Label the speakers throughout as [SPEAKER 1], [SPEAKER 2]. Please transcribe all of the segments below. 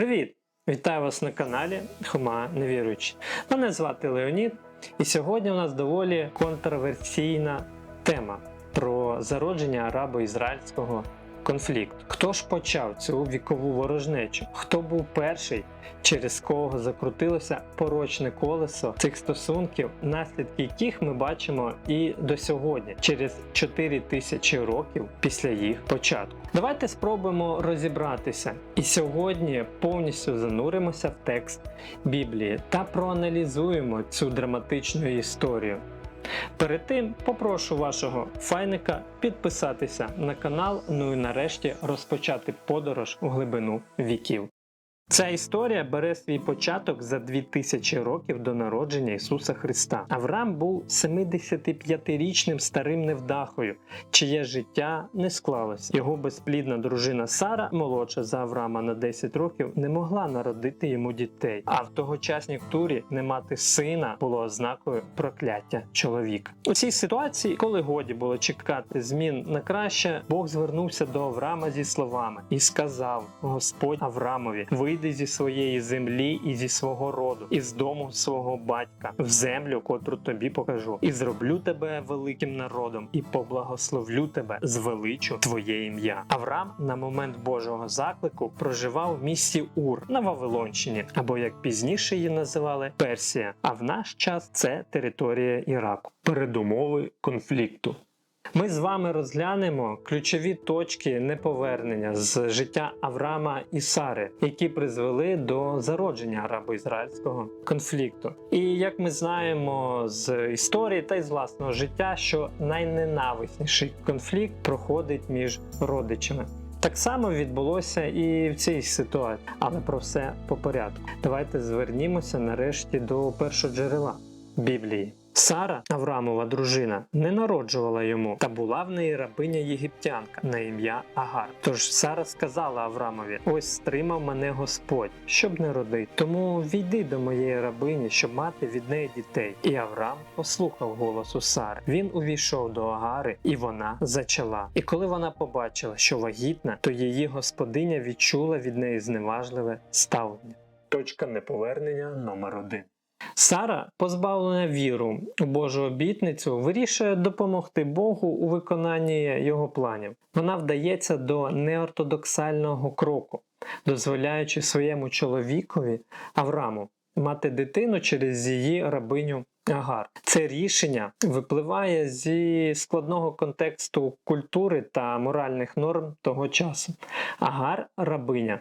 [SPEAKER 1] Привіт! Вітаю вас на каналі Хома Невіруючі. Мене звати Леонід, і сьогодні у нас доволі контроверсійна тема про зародження арабо-ізраїльського конфлікту. Хто ж почав цю вікову ворожнечу? Хто був перший, через кого закрутилося порочне колесо цих стосунків, наслідки яких ми бачимо і до сьогодні, через 4 тисячі років після їх початку? Давайте спробуємо розібратися і сьогодні повністю зануримося в текст Біблії та проаналізуємо цю драматичну історію. Перед тим попрошу вашого файника підписатися на канал, ну і нарешті розпочати подорож у глибину віків. Ця історія бере свій початок за 2000 років до народження Ісуса Христа. Авраам був 75-річним старим невдахою, чиє життя не склалось. Його безплідна дружина Сара, молодша за Авраама на 10 років, не могла народити йому дітей. А в тогочасній культурі не мати сина було ознакою прокляття чоловіка. У цій ситуації, коли годі було чекати змін на краще, Бог звернувся до Авраама зі словами і сказав: Господь Авраамові, вийди зі своєї землі і зі свого роду, і з дому свого батька, в землю, котру тобі покажу, і зроблю тебе великим народом, і поблагословлю тебе, звеличу твоє ім'я. Авраам на момент Божого заклику проживав в місті Ур на Вавилонщині, або як пізніше її називали Персія. А в наш час це територія Іраку. Передумови конфлікту. Ми з вами розглянемо ключові точки неповернення з життя Авраама і Сари, які призвели до зародження арабо-ізраїльського конфлікту. І як ми знаємо з історії та й з власного життя, що найненависніший конфлікт проходить між родичами. Так само відбулося і в цій ситуації, але про все по порядку. Давайте звернімося нарешті до першого джерела Біблії. Сара, Аврамова дружина, не народжувала йому, та була в неї рабиня єгиптянка на ім'я Агар. Тож Сара сказала Аврамові: Ось стримав мене Господь, щоб не родити. Тому війди до моєї рабині, щоб мати від неї дітей. І Авраам послухав голосу Сари. Він увійшов до Агари, і вона зачала. І коли вона побачила, що вагітна, то її господиня відчула від неї зневажливе ставлення. Точка неповернення номер один. Сара, позбавлена віру у Божу обітницю, вирішує допомогти Богу у виконанні його планів. Вона вдається до неортодоксального кроку, дозволяючи своєму чоловікові Авраму мати дитину через її рабиню Агар. Це рішення випливає зі складного контексту культури та моральних норм того часу. Агар рабиня.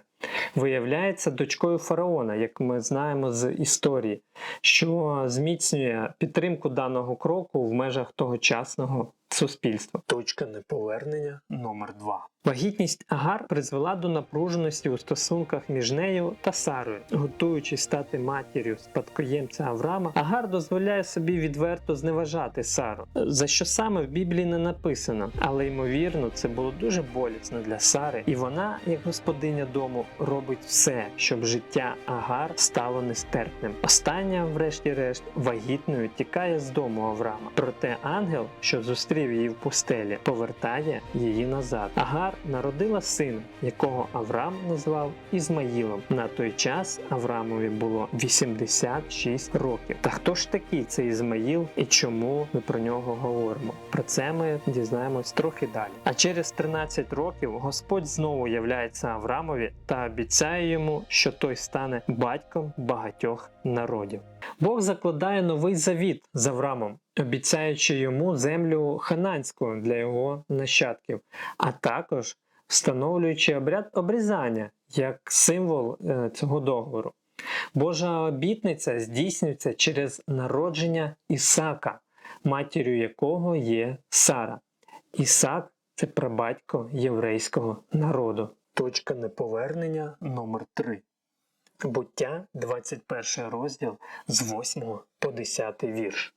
[SPEAKER 1] Виявляється дочкою фараона, як ми знаємо з історії, що зміцнює підтримку даного кроку в межах тогочасного суспільства. Точка неповернення номер 2 Вагітність Агар призвела до напруженості у стосунках між нею та Сарою, готуючись стати матір'ю спадкоємця Авраама, Агар дозволяє собі відверто зневажати Сару, за що саме в Біблії не написано, але ймовірно, це було дуже болісно для Сари, і вона, як господиня дому, робить все, щоб життя Агар стало нестерпним. Остання, врешті-решт, вагітною тікає з дому Авраама. Проте ангел, що зустрів її в пустелі, повертає її назад. Агар народила сина, якого Авраам назвав Ізмаїлом. На той час Авраамові було 86 років. Та хто ж такий цей Ізмаїл і чому ми про нього говоримо? Про це ми дізнаємось трохи далі. А через 13 років Господь знову являється Авраамові та обіцяє йому, що той стане батьком багатьох народів. Бог закладає новий завіт з Авраамом, обіцяючи йому землю хананську для його нащадків, а також встановлюючи обряд обрізання як символ е, цього договору. Божа обітниця здійснюється через народження Ісака, матір'ю якого є Сара. Ісак це прабатько єврейського народу. Точка неповернення номер 3 Буття, 21 розділ з 8 по 10 вірш.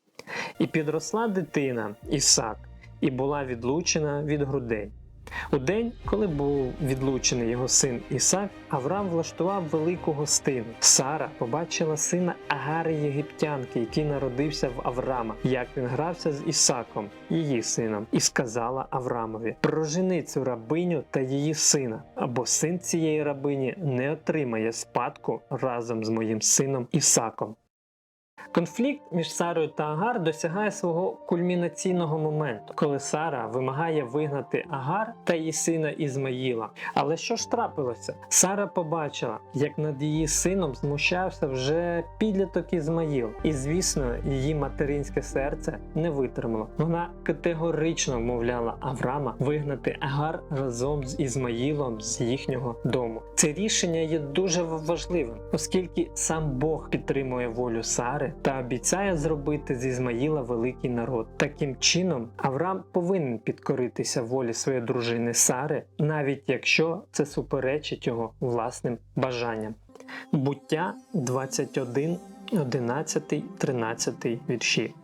[SPEAKER 1] І підросла дитина Ісак, і була відлучена від грудей. У день, коли був відлучений його син Ісак, Авраам влаштував велику гостину. Сара побачила сина Агари Єгиптянки, який народився в Авраама, як він грався з Ісаком, її сином, і сказала Авраамові: Прожени цю рабиню та її сина, або син цієї рабині не отримає спадку разом з моїм сином Ісаком. Конфлікт між Сарою та Агар досягає свого кульмінаційного моменту, коли Сара вимагає вигнати Агар та її сина Ізмаїла. Але що ж трапилося? Сара побачила, як над її сином змущався вже підліток Ізмаїл, і звісно, її материнське серце не витримало. Вона категорично вмовляла Авраама вигнати Агар разом з Ізмаїлом з їхнього дому. Це рішення є дуже важливим, оскільки сам Бог підтримує волю Сари та обіцяє зробити з Ізмаїла великий народ. Таким чином, Авраам повинен підкоритися волі своєї дружини Сари, навіть якщо це суперечить його власним бажанням. Буття 21, 11, 13 вірші.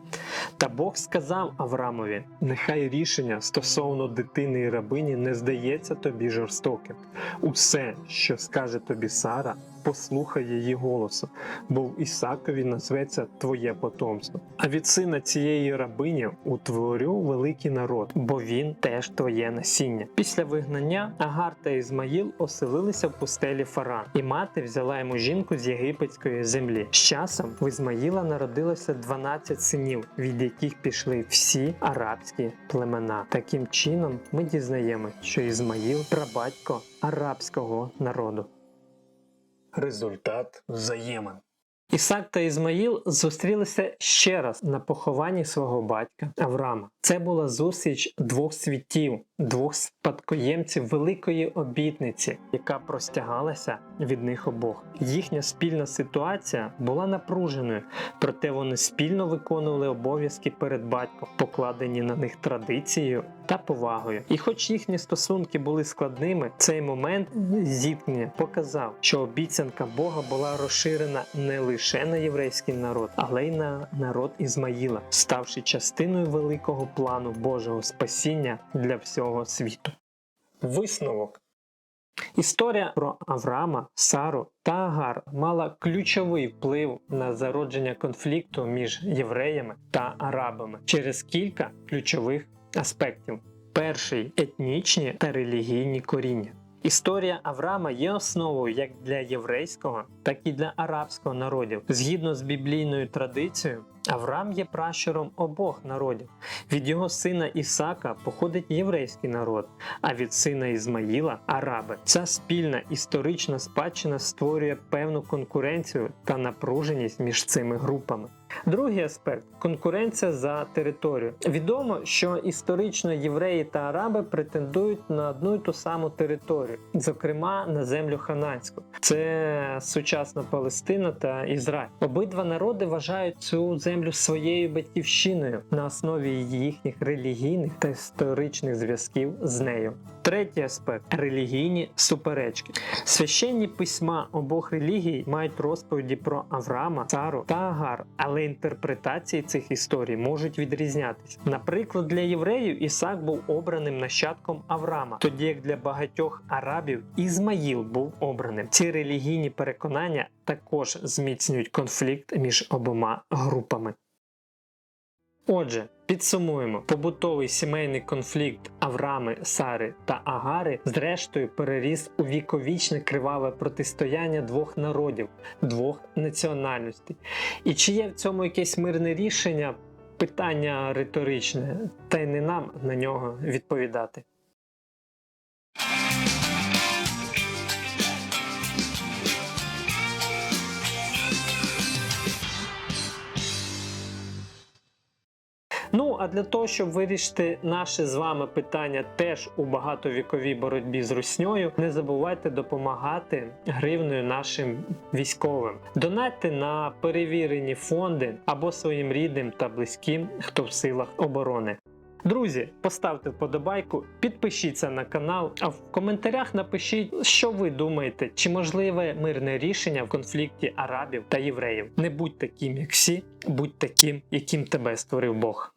[SPEAKER 1] Та Бог сказав Аврамові: нехай рішення стосовно дитини і рабині не здається тобі жорстоким. Усе, що скаже тобі Сара, послухай її голосу, бо в Ісакові назветься твоє потомство. А від сина цієї рабині утворю великий народ, бо він теж твоє насіння. Після вигнання Агар та Ізмаїл оселилися в пустелі Фаран, і мати взяла йому жінку з єгипетської землі. З часом в Ізмаїла народилося 12 синів, від яких пішли всі арабські племена. Таким чином ми дізнаємося, що Ізмаїл прабатько арабського народу. Результат взаємин. Ісак та Ізмаїл зустрілися ще раз на похованні свого батька Авраама. Це була зустріч двох світів, двох спадкоємців великої обітниці, яка простягалася від них обох. Їхня спільна ситуація була напруженою, проте вони спільно виконували обов'язки перед батьком, покладені на них традицією та повагою. І хоч їхні стосунки були складними, цей момент зіткнення показав, що обіцянка Бога була розширена не лише на єврейський народ, але й на народ Ізмаїла, ставши частиною великого плану Божого спасіння для всього світу. Висновок Історія про Авраама, Сару та Агар мала ключовий вплив на зародження конфлікту між євреями та арабами через кілька ключових аспектів. Перший етнічні та релігійні коріння. Історія Авраама є основою як для єврейського, так і для арабського народів. Згідно з біблійною традицією, Авраам є пращуром обох народів. Від його сина Ісака походить єврейський народ, а від сина Ізмаїла араби. Ця спільна історична спадщина створює певну конкуренцію та напруженість між цими групами. Другий аспект конкуренція за територію. Відомо, що історично євреї та араби претендують на одну і ту саму територію, зокрема на землю хананську. Це сучасна Палестина та Ізраїль. Обидва народи вважають цю землю своєю батьківщиною на основі їхніх релігійних та історичних зв'язків з нею. Третій аспект релігійні суперечки. Священні письма обох релігій мають розповіді про Авраама, Сару та Агар, але інтерпретації цих історій можуть відрізнятися. Наприклад, для євреїв Ісак був обраним нащадком Авраама, тоді як для багатьох арабів Ізмаїл був обраним. Ці релігійні переконання також зміцнюють конфлікт між обома групами. Отже, підсумуємо, побутовий сімейний конфлікт Аврами, Сари та Агари зрештою переріс у віковічне криваве протистояння двох народів, двох національностей. І чи є в цьому якесь мирне рішення? Питання риторичне, та й не нам на нього відповідати. Ну а для того, щоб вирішити наше з вами питання теж у багатовіковій боротьбі з русньою, не забувайте допомагати гривною нашим військовим. Донатьте на перевірені фонди або своїм рідним та близьким, хто в силах оборони. Друзі, поставте вподобайку, підпишіться на канал, а в коментарях напишіть, що ви думаєте, чи можливе мирне рішення в конфлікті арабів та євреїв. Не будь таким, як всі, будь таким, яким тебе створив Бог.